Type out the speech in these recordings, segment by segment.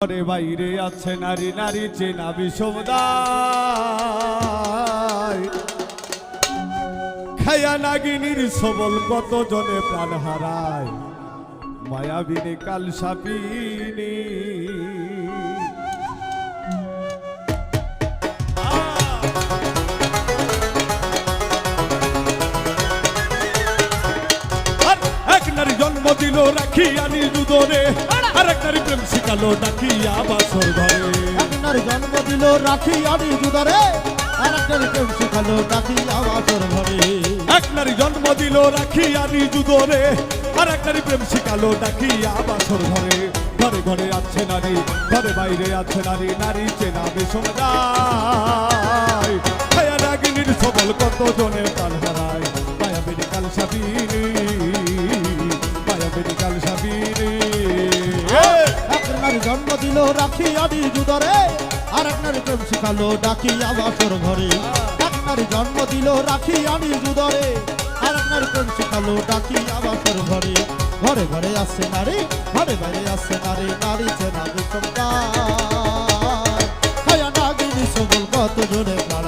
ঘরে বাইরে আছে নারী নারী চেনা বিষমদায় খায়া নাগিনীর সবল কত জনে প্রাণ হারায়? মায়াবিনী কাল সাপিনী জন্ম দিল রাখি আনি আর এক প্রেম শিখালো ডাকিয়া বাসর ঘরে। আপনার জন্ম দিল রাখি আমি জুদারে আর একটার প্রেম শিখালো ডাকি আবাসর ঘরে। এক নারী জন্ম দিল রাখি আনি দুদরে। আর এক নারী প্রেম শিখালো ডাকিয়া বাসর ঘরে। ঘরে ঘরে আছে নারী ঘরে বাইরে আছে নারী নারী চেনা বিষমদায় ছায়া নাগিনীর সবল কত জনে প্রাণ জন্ম দিল রাখি আমি জুদারে আর একটার প্রেম শিখালো ডাকি আবাসর ঘরে। আপনার জন্ম দিল রাখি আমি জুদারে আর একটার প্রেম শিখালো ডাকি আবাসর ঘরে। ঘরে ঘরে আসছে নারী ঘরে ঘরে আসছে নারী নারী খায়া নাগিনী সবল কত জোরে প্রাণ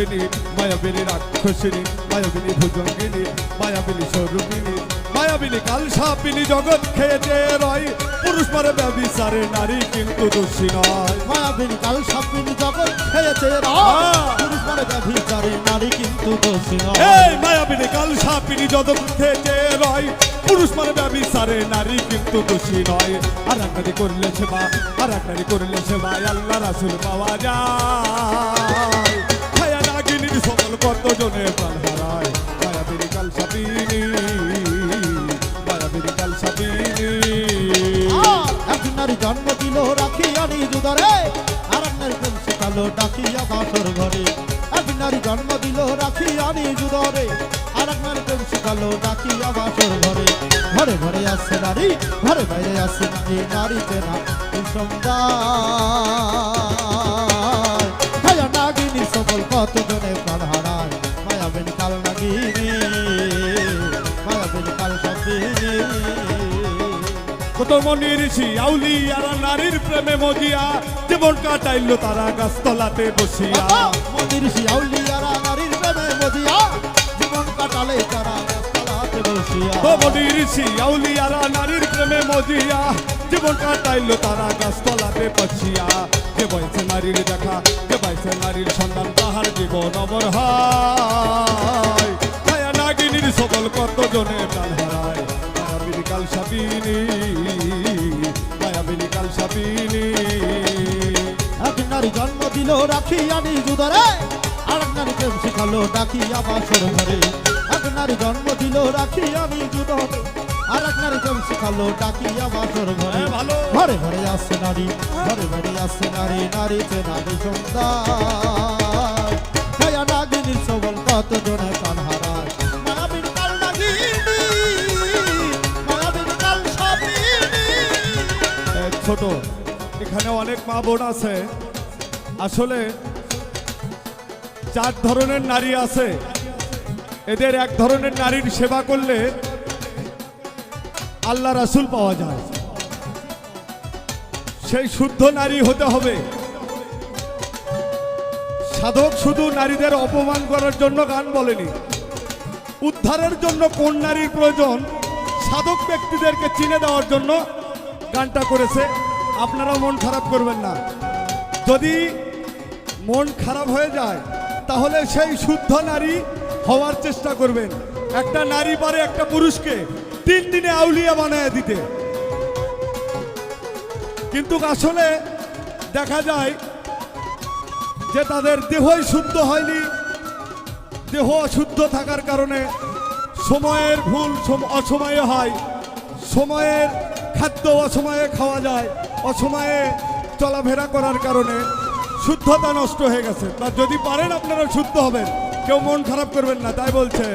মায়াবিনী মায়াবিনী রাক্ষসিনী মায়াবিনী ভুজঙ্গিনী মায়াবিনী স্বরূপিনী মায়াবিনী কাল সাপিনী জগৎ খেয়েছে রয়। পুরুষ মারে ব্যবিচারে নারী কিন্তু দোষী নয়। মায়াবিনী কাল সাপিনী জগৎ খেয়েছে আহ! পুরুষ মানে ব্যভিচারী নারী কিন্তু দোষী নয়। এই মায়াবিনী কাল সাপিনী জগৎ খেয়েছে রয়। পুরুষ মারে ব্যবিচারে নারী কিন্তু দোষী নয়। আর এক নারী করলে সেবা আর এক নারী করলে সেবা আল্লাহ রাসুল পাওয়া যায়। নাগিনীর সকল কত জনে প্রাণ হারায়? মায়াবিনী কাল সাপিনী মায়াবিনী কাল সাপিনী আহ! এক নারী জন্ম দিল রাখি আনি জুদারে আর নারী প্রেম শেখালো ডাকিয়া বাসর ঘরে। এক নারী জন্ম দিল রাখি আনি জুদারে আর নারী প্রেম শেখালো ডাকিয়া বাসর ঘরে। ঘরে ঘরে আসছে নারী, ঘরে বাইরে আসছে নারী নারী চেনা। সুন্দর ছায়া নাগিনী মায়াবিন কাল সাপিনী কত মনি ঋষি আউলি আর নারীর প্রেমে মজিয়া জীবন কাটাইলো তারা গাছতলাতে বসিয়া। মন্দির শিয়াউলিয়ারা নারীর প্রেমে মজিয়া জীবন কাটালে তারা মনি ঋষি আউলি আর নারীর প্রেমে মজিয়া জীবন কাটাইলো তারা গাছতলাতে বসিয়া। যে বয়সে নারীর দেখা যে বয়সে নারীর সন্ধান তাহার জীবন অমর হয়। সকল কত জনে প্রাণ হারায়? মায়াবিনী কাল সাবিনী মায়াবিনী কাল সাবিনী এক নারী জন্ম দিল রাখি আনি জুদারে আর এক নারী প্রেম শিখালো ডাকি আবাসর ঘরে। এক নারী জন্ম দিল রাখি আমি জুদারে আর এক নারী প্রেম শিখালো ডাকি ঘরে। হ্যাঁ, ভালো। ঘরে ঘরে আসছে নারী ঘরে ঘরে আসছে নারী নারী চেনা সুন্দর ছোট। এখানে অনেক মা বোন আছে। আসলে চার ধরনের নারী আছে। এদের এক ধরনের নারীর সেবা করলে আল্লাহ রাসুল পাওয়া যায়। সেই শুদ্ধ নারী হতে হবে। সাধক শুধু নারীদের অপমান করার জন্য গান বলেনি। উদ্ধারের জন্য কোন নারীর প্রয়োজন, সাধক ব্যক্তিদেরকে চিনে দেওয়ার জন্য গানটা করেছে। আপনারা মন খারাপ করবেন না। যদি মন খারাপ হয়ে যায়, তাহলে সেই শুদ্ধ নারী হওয়ার চেষ্টা করবেন। একটা নারী পারে একটা পুরুষকে তিন দিনে আউলিয়া বানায় দিতে। কিন্তু আসলে দেখা যায় যে তাদের দেহই শুদ্ধ হয়নি, দেহ অশুদ্ধ থাকার কারণে সময়ের ভুল সম- অসময়ে হয়, সময়ের খাদ্য অসময়ে খাওয়া যায়। অসময়ে চলাফেরা করার কারণে শুদ্ধতা নষ্ট হয়ে গেছে। তা যদি পারেন আপনারা শুদ্ধ হবেন। কেউ মন খারাপ করবেন না, তাই বলছে।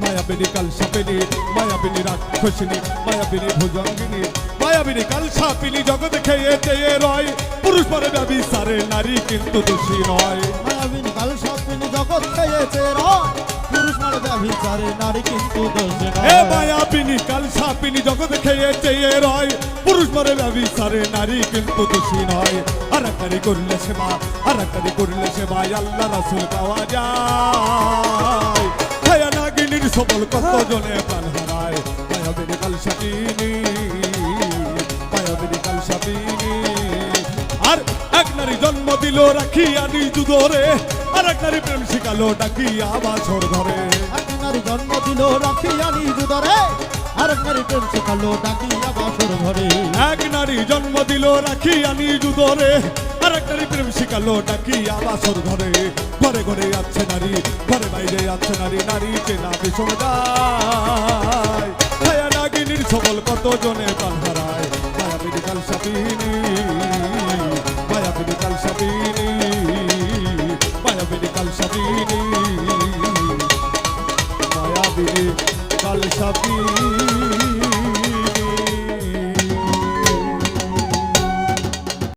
মায়াবিনী কাল সাপিনী মায়াবিনী রাক্ষসিনী, মায়াবিনী ভুজঙ্গিনী, মায়াবিনী কাল সাপিনী জগতে খেয়ে চেয়ে রয়। পুরুষ পরে ব্যবি সারে, নারী কিন্তু দোষী নয়। মায়াবিনী কাল সাপিনী জগৎ জগৎ খেয়েছে রয়। ব্যভিচারে নারী কিন্তু এ নয় মায়াবিনী কাল সাপিনী জগৎ খেয়েছে এ রয়। পুরুষ মরে ব্যবিচারে নারী কিন্তু দোষী নয়। আরাকারি করলে সেবা আরাকারি করলে সেবা আল্লাহ রাসুল পাওয়া যায়। হায়া নাগিনীর সবল কত প্রাণ হারায়। মায়াবিনী কাল সাপিনী মায়াবিনী কাল সাপিনী। আর এক নারী জন্ম দিল রাখিয়া নিজ ধরে আর এক নারী প্রেম শিখালো, ডাকিয়া বাছর ধরে নারী জন্ম দিল রাখিয়া নিজ দরে আর নারী প্রেম শেখালো ডাকিয়া বাসর ঘরে। এক নারী জন্ম দিল, রাখি আনি জুদরে আর এক নারী প্রেম শিখালো, ডাকি আবাসর ঘরে। ঘরে ঘরে যাচ্ছে নারী, ঘরে বাইরে যাচ্ছে নারী নারী চেনা ভীষণ যায়। ছায়া নাগিনীর সবল কত জনে প্রাণ হারায়? মায়া মেডিকাল সাপিনী মায়া মেডিকাল সাপিনী মায়া মেডিকাল সাপিনী লাল সাপি।